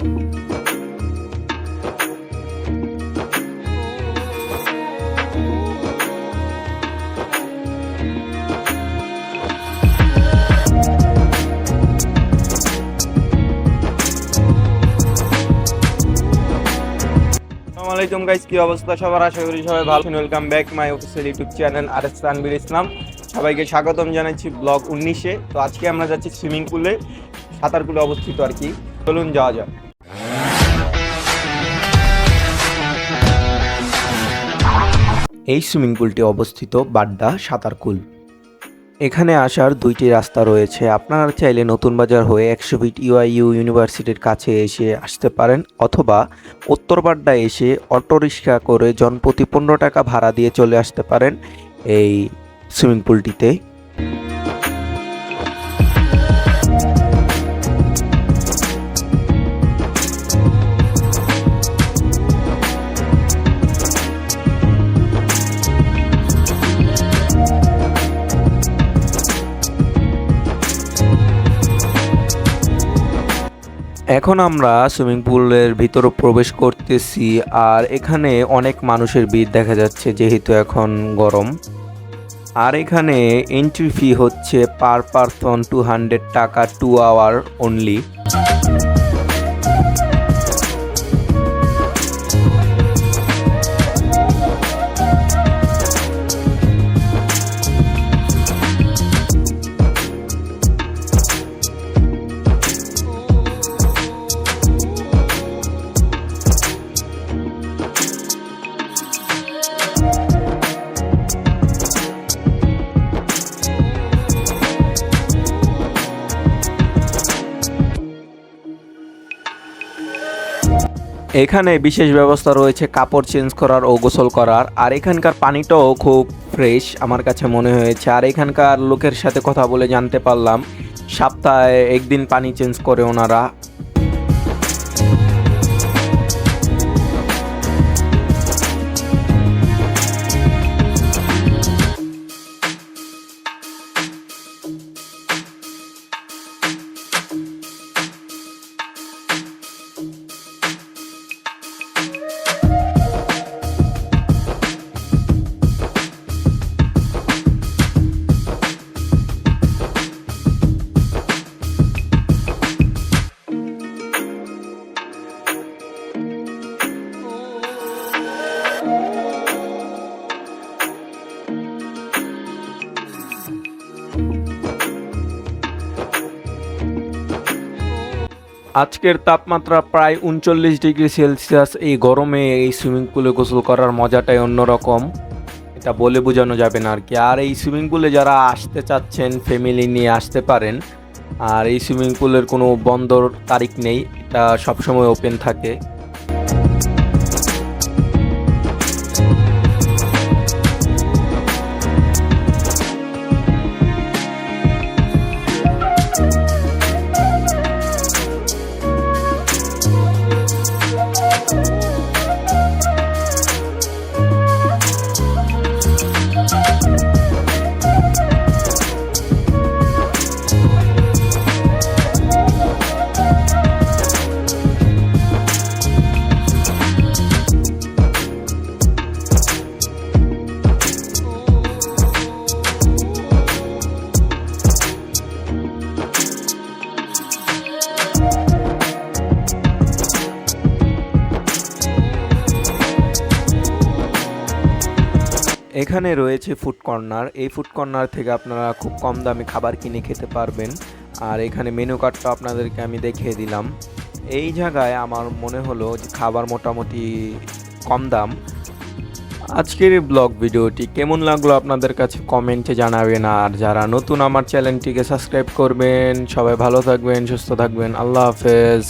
আলাইকুম গাইস কি অবস্থা? সবার আশা করি সবাই ভালো welcome back my official YouTube channel R S Islam সবাইকে স্বাগতম জানাচ্ছি ব্লগ উনিশে। তো আজকে আমরা যাচ্ছি সুইমিং পুলে সাঁতার পুলে অবস্থিত আর কি। চলুন যাওয়া যাক। এই সুইমিং পুলটি অবস্থিত বাড্ডা সাঁতারকুল এখানে আসার দুইটি রাস্তা রয়েছে। আপনারা চাইলে নতুন বাজার হয়ে একশো ফিট ইউআইইউ ইউনিভার্সিটির কাছে এসে আসতে পারেন অথবা উত্তরবাড্ডা এসে অটোরিক্সা করে জনপ্রতি পনেরো টাকা ভাড়া দিয়ে চলে আসতে পারেন এই সুইমিং পুলটিতে। এখন আমরা সুইমিং পুলের ভিতর প্রবেশ করতেছি আর এখানে অনেক মানুষের ভিড় দেখা যাচ্ছে, যেহেতু এখন গরম। আর এখানে এন্ট্রি ফি হচ্ছে পার পারসন টু হান্ড্রেড টাকা টু আওয়ার অনলি এখানে বিশেষ ব্যবস্থা রয়েছে, কাপড় চেঞ্জ করার ও গোসল করার। আর এখানকার পানিটাও খুব ফ্রেশ আমার কাছে মনে হয়েছে। আর এখানকার লোকের সাথে কথা বলে জানতে পারলাম, সপ্তাহে একদিন পানি চেঞ্জ করে ওনারা। আজকের তাপমাত্রা প্রায় উনচল্লিশ ডিগ্রি সেলসিয়াস। এই গরমে এই সুইমিং পুলে গোসল করার মজাটাই অন্যরকম। এটা বলে বোঝানো যাবে না আর কি। আর এই সুইমিং পুলে যারা আসতে চাচ্ছেন, ফ্যামিলি নিয়ে আসতে পারেন, আর এই সুইমিং পুলের কোনো বন্দর তারিখ নেই। এটা সবসময় ওপেন থাকে। এখানে রয়েছে ফুড কর্নার এই ফুড কর্নার থেকে আপনারা খুব কম দামে খাবার কিনে খেতে পারবেন। আর এখানে মেনু কার্ডটা আপনাদেরকে আমি দেখিয়ে দিলাম। এই জায়গায় আমার মনে হলো যে খাবার মোটামুটি কম দাম। আজকের ব্লগ ভিডিওটি কেমন লাগল আপনাদের কাছে কমেন্টে জানাবেন। আর যারা নতুন আমার চ্যানেলটিকে সাবস্ক্রাইব করবেন, সবাই ভালো থাকবেন, সুস্থ থাকবেন। আল্লাহ হাফেজ।